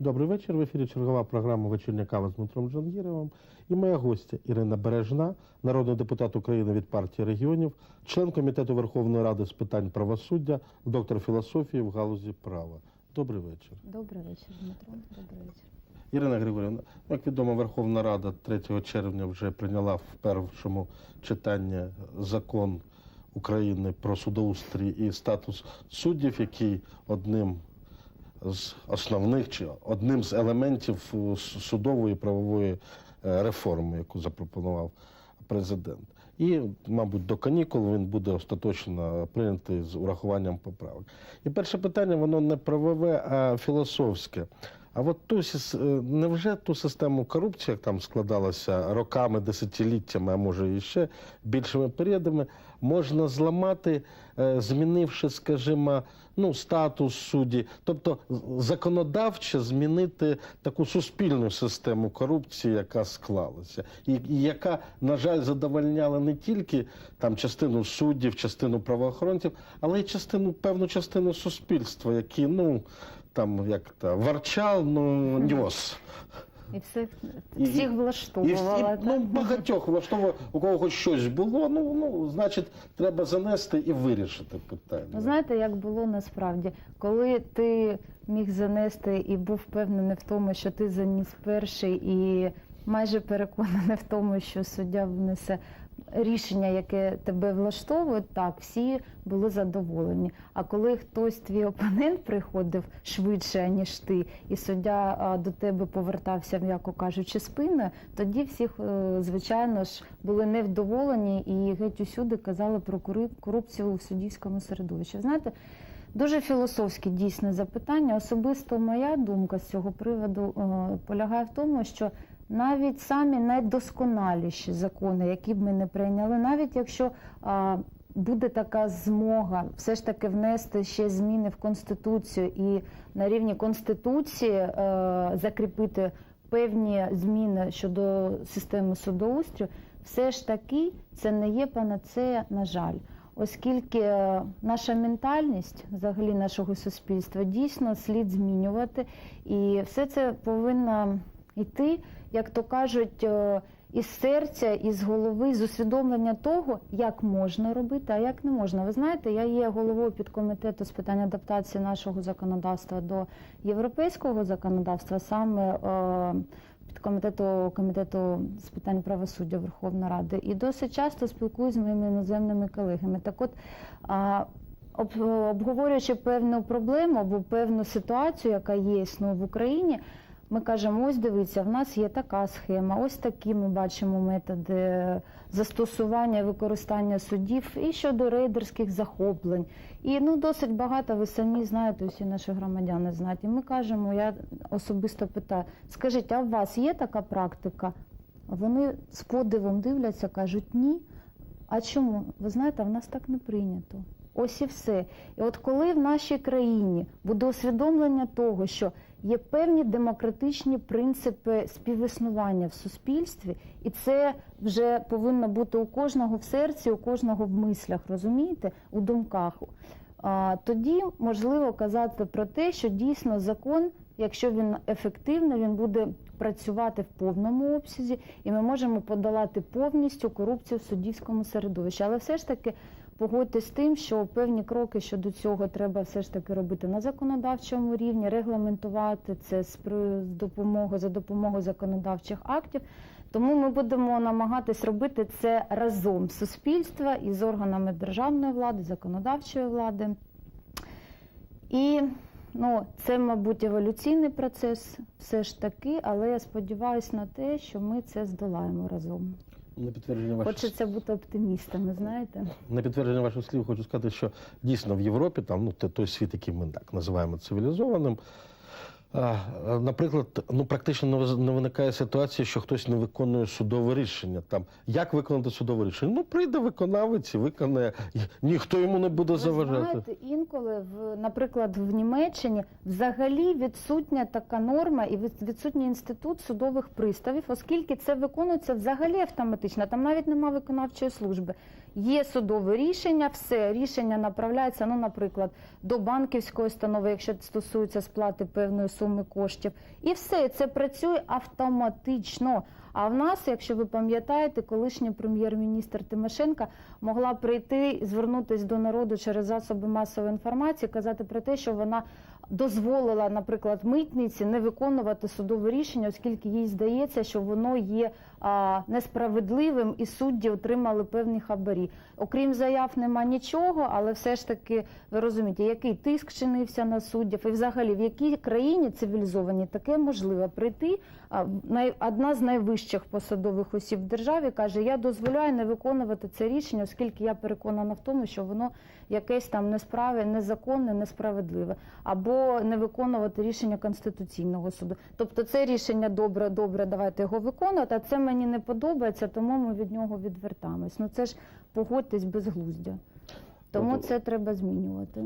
Добрий вечір. В ефірі чергова програма Вечірня кава з Дмитром Джангіровим. І моя гостя Ірина Бережна, народний депутат України від партії регіонів, член комітету Верховної Ради з питань правосуддя, доктор філософії в галузі права. Добрий вечір. Добрий вечір, Дмитро. Добрий вечір. Ірина Григорівна, як відомо, Верховна Рада 3 червня вже прийняла в першому читанні закон України про судоустрій і статус суддів, який одним з основних чи одним з елементів е, судової правової е, реформи, яку запропонував президент. І, мабуть, до канікул він буде остаточно прийнятий з урахуванням поправок. І перше питання, воно не правове, а філософське. А от ту е, невже ту систему корупції, як там складалася роками, десятиліттями, а може і ще більшими періодами, можна зламати, е, змінивши, скажімо, ну, статус судді, тобто з- законодавчо змінити таку суспільну систему корупції, яка склалася, і, і яка, на жаль, задовольняла не тільки там частину суддів, частину правоохоронців, але й частину певну частину суспільства, які ну там як то варчав, ну ньос. І всіх, І- всіх І, влаштовувала. ну, багатьох влаштовує, у кого хоч щось було, ну, ну значить, треба занести і вирішити питання. Ну, знаєте, як було насправді, коли ти міг занести і був впевнений в тому, що ти заніс перший, і майже переконаний в тому, що суддя внесе рішення, яке тебе влаштовує, так, всі були задоволені. А коли хтось твій опонент приходив швидше, ніж ти, і суддя до тебе повертався, м'яко кажучи, спиною, тоді всіх, е, звичайно ж, були невдоволені і геть усюди казали про корупцію у суддівському середовищі. Знаєте, Дуже філософське дійсне запитання. Особисто моя думка з цього приводу е, полягає в тому, що навіть самі найдосконаліші закони, які б ми не прийняли, навіть якщо буде така змога все ж таки внести ще зміни в конституцію і на рівні конституції е, закріпити певні зміни щодо системи судоустрою, все ж таки це не є панацея, на жаль. Оскільки е, наша ментальність взагалі нашого суспільства дійсно слід змінювати, і все це повинно йти, як то кажуть, е, із серця, із голови, з усвідомлення того, як можна робити, а як не можна. Ви знаєте, я є головою підкомітету з питань адаптації нашого законодавства до європейського законодавства, саме е, підкомітету комітету з питань правосуддя Верховної Ради, і досить часто спілкуюсь з моїми іноземними колегами. Так от обговорюючи певну проблему або певну ситуацію, яка є існує в Україні. Ми кажемо, ось дивіться, в нас є така схема, ось такі ми бачимо методи застосування використання судів і щодо рейдерських захоплень. І ну досить багато ви самі знаєте, усі наші громадяни знають. І ми кажемо, я особисто питаю, скажіть, а у вас є така практика? Вони з подивом дивляться, кажуть ні. А чому? Ви знаєте, в нас так не прийнято. Ось і все. І от коли в нашій країні буде усвідомлення того, що є певні демократичні принципи співіснування в суспільстві, і це вже повинно бути у кожного в серці, у кожного в мислях, розумієте, у думках. Тоді можливо казати про те, що дійсно закон, якщо він ефективний, він буде працювати в повному обсязі, і ми можемо подолати повністю корупцію в суддівському середовищі. Але все ж таки погодьтесь з тим, що певні кроки щодо цього треба все ж таки робити на законодавчому рівні, регламентувати це з допомогою за допомогою законодавчих актів. Тому ми будемо намагатись робити це разом з суспільства і з органами державної влади, законодавчої влади. І ну, це, мабуть, еволюційний процес все ж таки, але я сподіваюся на те, що ми це здолаємо разом. На підтвердження ваших Хочеться бути оптимістами, знаєте. На підтвердження ваших слів хочу сказати, що дійсно в Європі, там ну той світ, який ми так називаємо цивілізованим. Наприклад, ну практично не виникає ситуації, що хтось не виконує судове рішення. Там як виконати судове рішення? Ну прийде виконавець і виконає, ніхто йому не буде Ви заважати. знаєте, інколи в наприклад в Німеччині взагалі відсутня така норма і від- відсутній інститут судових приставів, оскільки це виконується взагалі автоматично. Там навіть немає виконавчої служби. Є судове рішення, все рішення направляється, ну, наприклад, до банківської установи, якщо стосується сплати певної суми коштів, і все це працює автоматично. А в нас, якщо ви пам'ятаєте, колишній прем'єр-міністр Тимошенка могла прийти, звернутися до народу через засоби масової інформації, казати про те, що вона дозволила, наприклад, митниці не виконувати судове рішення, оскільки їй здається, що воно є а, несправедливим і судді отримали певні хабарі. Окрім заяв, нема нічого, але все ж таки ви розумієте, який тиск чинився на суддів, і взагалі в якій країні цивілізованій таке можливо прийти. а, най- Одна з найвищих посадових осіб в державі каже: Я дозволяю не виконувати це рішення, оскільки я переконана в тому, що воно якесь там несправе, незаконне, несправедливе, або не виконувати рішення конституційного суду. Тобто, це рішення добре, добре, давайте його виконувати. А це мені не подобається, тому ми від нього відвертаємось. Ну це ж погодьтесь безглуздя. Тому Тобто- це треба змінювати.